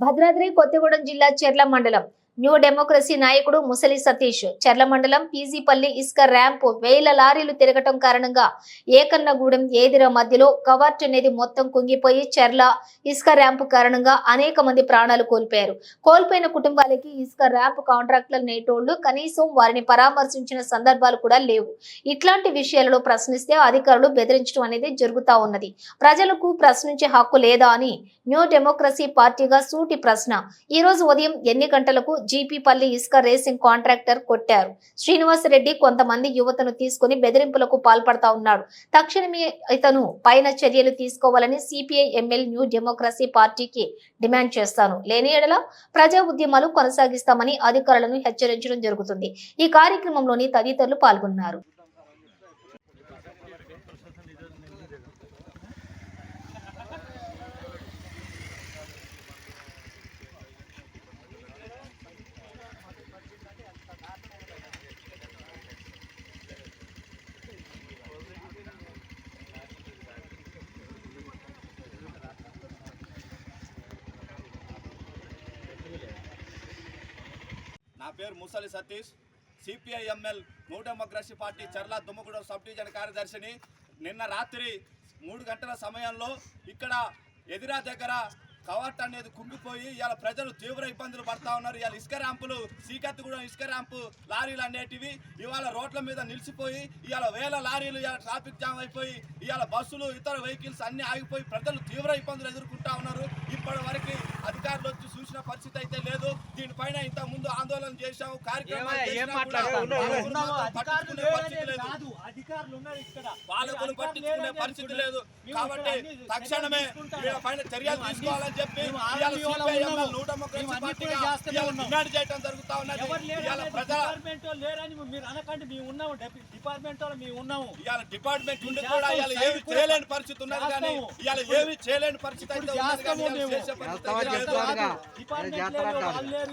భద్రాద్రి కొత్తగూడెం జిల్లా చెర్ల మండలం న్యూ డెమోక్రసీ నాయకుడు ముసలి సతీష్. చెర్ల మండలం పీజీపల్లి ఇసుక ర్యాంపు వేల లారీలు తిరగటం కారణంగా ఏకన్నగూడెం ఏదిర మధ్యలో కవర్ట్ అనేది మొత్తం కుంగిపోయి చెర్ల ఇసుక ర్యాంపు కారణంగా అనేక మంది ప్రాణాలు కోల్పోయారు. కోల్పోయిన కుటుంబాలకి ఇసుక ర్యాంపు కాంట్రాక్టుల నేటోళ్ళు కనీసం వారిని పరామర్శించిన సందర్భాలు కూడా లేవు. ఇట్లాంటి విషయాలలో ప్రశ్నిస్తే అధికారులు బెదిరించడం అనేది జరుగుతా ఉన్నది. ప్రజలకు ప్రశ్నించే హక్కు లేదా అని న్యూ డెమోక్రసీ పార్టీగా సూటి ప్రశ్న. ఈ రోజు ఉదయం ఎన్ని గంటలకు జీపీపల్లి ఇసుక రేసింగ్ కాంట్రాక్టర్ కొట్టారు. శ్రీనివాసరెడ్డి కొంతమంది యువతను తీసుకుని బెదిరింపులకు పాల్పడతా ఉన్నాడు. తక్షణమే ఇతను పైన చర్యలు తీసుకోవాలని సిపిఐ ఎంఎల్ న్యూ డెమోక్రసీ పార్టీకి డిమాండ్ చేస్తాను. లేని ఎడల ప్రజా ఉద్యమాలు కొనసాగిస్తామని అధికారులను హెచ్చరించడం జరుగుతుంది. ఈ కార్యక్రమంలోని తదితరులు పాల్గొన్నారు. పేరు Musali Satish. CPI ML new democracy party Charla Dummugudem sub division కార్యదర్శిని. నిన్న రాత్రి మూడు గంటల సమయంలో ఇక్కడ ఎదిరా దగ్గర కవాట్ అనేది కుంగిపోయి ఇవాళ ప్రజలు తీవ్ర ఇబ్బందులు పడతా ఉన్నారు. ఇవాళ ఇసుక ర్యాంపులు శ్రీకత్తుగూడెం ఇసుక ర్యాంపు లారీలు అనేటివి ఇవాళ రోడ్ల మీద నిలిచిపోయి ఇవాళ వేల లారీలు ఇవాళ ట్రాఫిక్ జామ్ అయిపోయి ఇవాళ బస్సులు ఇతర వెహికల్స్ అన్ని ఆగిపోయి ప్రజలు తీవ్ర ఇబ్బందులు ఎదుర్కొంటా ఉన్నారు. ఇప్పటి వరకు అధికారులు వచ్చి చూసిన పరిస్థితి అయితే లేదు. దీనిపైన ఇంత ముందు ఆందోళన చేశాము కార్యక్రమాలు అధికారులు ఉన్నారు ఇక్కడ. పాలకులు పట్టించుకునే పరిస్థితి లేదు. కాబట్టి తక్షణమే పైన చర్యలు తీసుకోవాలని చెప్పి మేము ఇవాళ ఆర్మీ వాళ్ళం CPIM ఉన్నాము. నూ డెమోక్రసీ మేము అన్ని పార్టీగా కూడా చేస్తూనే ఇవాళ ఉన్నాం. డిమాండ్ చేయడం జరుగుతా ఉన్నది. డిపార్ట్మెంట్ లేరని మీరు అనకండి. మేము ఉన్నాము. డెప్- డిపార్ట్మెంట్ వాళ్ళు మేము ఉన్నాము. ఇవాళ డిపార్ట్మెంట్ ఉండి కూడా ఇవాళ ఏమి చేయలేని పరిస్థితి ఉన్నది కానీ. ఇవాళ ఏమి చేయలేని పరిస్థితి అయితే డిపార్ట్మెంట్ లేరు.